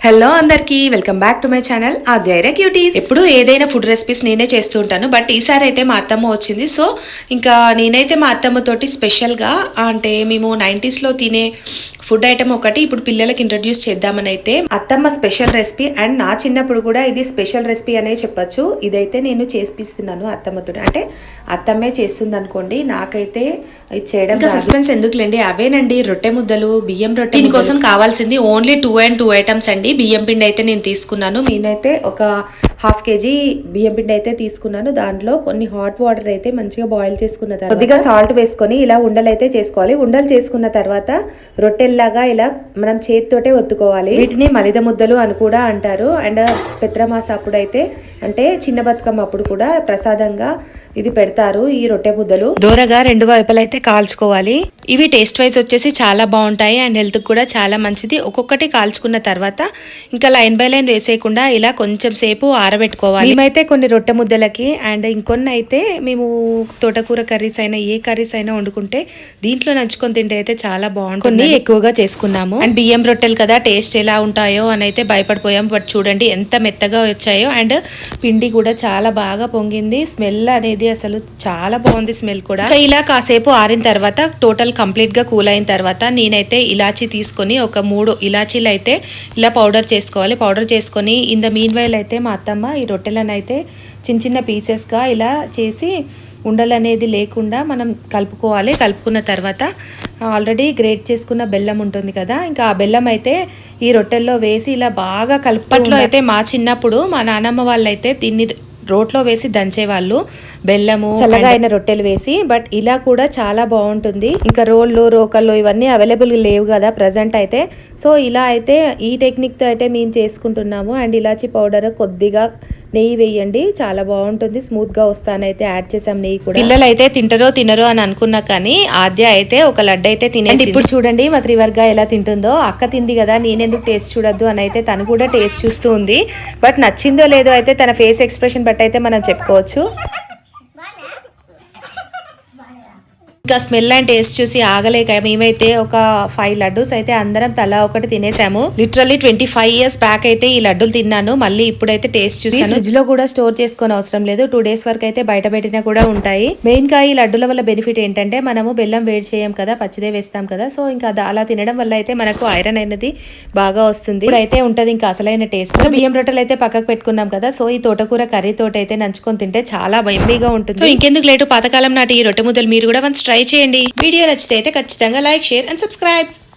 Hello అందరికి. Welcome back to my channel ఆద్యాయర cuties ఎప్పుడు ఏదైనా ఫుడ్ రెసిపీస్ నేనే చేస్తూ ఉంటాను బట్ ఈసారి అయితే మా అత్తమ్మ వచ్చింది. సో ఇంకా నేనైతే మా అత్తమ్మ తోటి స్పెషల్గా అంటే మేము 90s లో తినే ఫుడ్ ఐటమ్ ఒకటి ఇప్పుడు పిల్లలకి ఇంట్రడ్యూస్ చేద్దామని అయితే అత్తమ్మ స్పెషల్ రెసిపీ అండ్ నా చిన్నప్పుడు కూడా ఇది స్పెషల్ రెసిపీ అనే చెప్పొచ్చు. ఇదైతే నేను చేపిస్తున్నాను అత్తమ్మతో అంటే అత్తమ్మే చేస్తుంది అనుకోండి నాకైతే ఇది చేయడం ఇంకా సస్పెన్స్ ఎందుకులేండి? అవేనండి రొట్టె ముద్దలు బియ్యం రొట్టె దీనికోసం కావాల్సింది only two and two items అండి. బియ్యం పిండి అయితే నేను తీసుకున్నాను. నేనైతే ఒక హాఫ్ కేజీ బియ్యం పిండి అయితే తీసుకున్నాను. దాంట్లో కొన్ని హాట్ వాటర్ అయితే మంచిగా బాయిల్ చేసుకున్న తర్వాత కొద్దిగా సాల్ట్ వేసుకొని ఇలా ఉండలు అయితే చేసుకోవాలి. ఉండలు చేసుకున్న తర్వాత రొట్టెల్లాగా ఇలా మనం చేతితోటే ఒత్తుకోవాలి. వీటిని మలిద ముద్దలు అని కూడా అంటారు. అండ్ పెత్రమాస అప్పుడు అయితే అంటే చిన్న బతుకమ్మ అప్పుడు కూడా ప్రసాదంగా ఇది పెడతారు ఈ రొట్టె ముద్దలు. దూరగా రెండు వైపులు అయితే కాల్చుకోవాలి. ఇవి టేస్ట్ వైజ్ వచ్చేసి చాలా బాగుంటాయి అండ్ హెల్త్ కూడా చాలా మంచిది. ఒక్కొక్కటి కాల్చుకున్న తర్వాత ఇంకా లైన్ బై లైన్ వేసేయకుండా ఇలా కొంచెం సేపు ఆరబెట్టుకోవాలి. మేమైతే కొన్ని రొట్టె ముద్దలకి అండ్ ఇంకొన్ని అయితే మేము తోటకూర కర్రీస్ అయినా ఏ కర్రీస్ అయినా వండుకుంటే దీంట్లో నంచుకొని తింటే అయితే చాలా బాగుంటుంది. కొన్ని ఎక్కువగా చేసుకున్నాము. అండ్ బియ్యం రొట్టెలు కదా టేస్ట్ ఎలా ఉంటాయో అని అయితే భయపడిపోయాం. బట్ చూడండి ఎంత మెత్తగా వచ్చాయో అండ్ పిండి కూడా చాలా బాగా పొంగింది. స్మెల్ అనేది అసలు చాలా బాగుంది స్మెల్ కూడా. ఇలా కాసేపు ఆరిన తర్వాత టోటల్ కంప్లీట్గా కూల్ అయిన తర్వాత నేనైతే ఇలాచీ తీసుకొని ఒక మూడు ఇలాచీలు అయితే ఇలా పౌడర్ చేసుకోవాలి. పౌడర్ చేసుకొని ఇన్ ద మీన్ వైల్ అయితే మా అత్తమ్మ ఈ రొట్టెలను అయితే చిన్న చిన్న pieces గా ఇలా చేసి ఉండలు అనేది లేకుండా మనం కలుపుకోవాలి. కలుపుకున్న తర్వాత ఆల్రెడీ గ్రేట్ చేసుకున్న బెల్లం ఉంటుంది కదా ఇంకా ఆ బెల్లం అయితే ఈ రొట్టెల్లో వేసి ఇలా బాగా కలుపట్లో అయితే మా చిన్నప్పుడు మా నానమ్మ వాళ్ళైతే దీన్ని రోట్లో వేసి దంచేవాళ్ళు బెల్లము చల్లగా అయిన రొట్టెలు వేసి బట్ ఇలా కూడా చాలా బాగుంటుంది. ఇంకా రోళ్ళు రోకళ్ళు ఇవన్నీ అవైలబుల్ లేవు కదా ప్రజెంట్ అయితే. సో ఇలా అయితే ఈ టెక్నిక్తో అయితే మేము చేసుకుంటున్నాము. అండ్ ఇలాచి పౌడర్ కొద్దిగా నెయ్యి వేయండి చాలా బాగుంటుంది. స్మూత్గా వస్తానైతే యాడ్ చేసాం నెయ్యి కూడా. పిల్లలు అయితే తింటారో తినరో అని అనుకున్నా కానీ ఆద్య అయితే ఒక లడ్డు అయితే తినేది ఇప్పుడు చూడండి మా త్రివర్గ ఎలా తింటుందో. అక్క తింది కదా నేనెందుకు టేస్ట్ చూడొద్దు అని అయితే తను కూడా టేస్ట్ చూస్తూ ఉంది. బట్ నచ్చిందో లేదో అయితే తన ఫేస్ ఎక్స్ప్రెషన్ బట్టి అయితే మనం చెప్పుకోవచ్చు ఇంకా స్మెల్ అండ్ టేస్ట్ చూసి ఆగలేక మేమైతే ఒక ఫైవ్ లడ్డూస్ అయితే అందరం తలా ఒకటి తినేసాము. Literally twenty five years back అయితే ఈ లడ్డూలు తిన్నాను. మళ్ళీ ఇప్పుడైతే టేస్ట్ చూసాను ఫ్రిడ్జ్లో కూడా స్టోర్ చేసుకొని అవసరం లేదు. టూ డేస్ వరకు అయితే బయట పెట్టినా కూడా ఉంటాయి. మెయిన్గా ఈ లడ్డుల వల్ల బెనిఫిట్ ఏంటంటే మనము బెల్లం వేడి చేయం కదా పచ్చిదే వేస్తాం కదా. సో ఇంకా అది అలా తినడం వల్ల అయితే మనకు ఐరన్ అనేది బాగా వస్తుంది. ఇప్పుడైతే ఉంటది ఇంకా అసలైన టేస్ట్ బియ్యం రొట్టెలు అయితే పక్కకు పెట్టుకున్నాం కదా. సో ఈ తోటకూర కర్రీ తోటి అయితే నంచుకొని తింటే చాలా ఎమ్మీగా ఉంటుంది. సో ఇంకెందుకు లేటు? పాతకాలం నాటి ఈ రొట్టె ముద్దలు మీరు కూడా వన్స్ ట్రై చేయండి. వీడియో నచ్చితే అయితే ఖచ్చితంగా లైక్ షేర్ అండ్ సబ్స్క్రైబ్.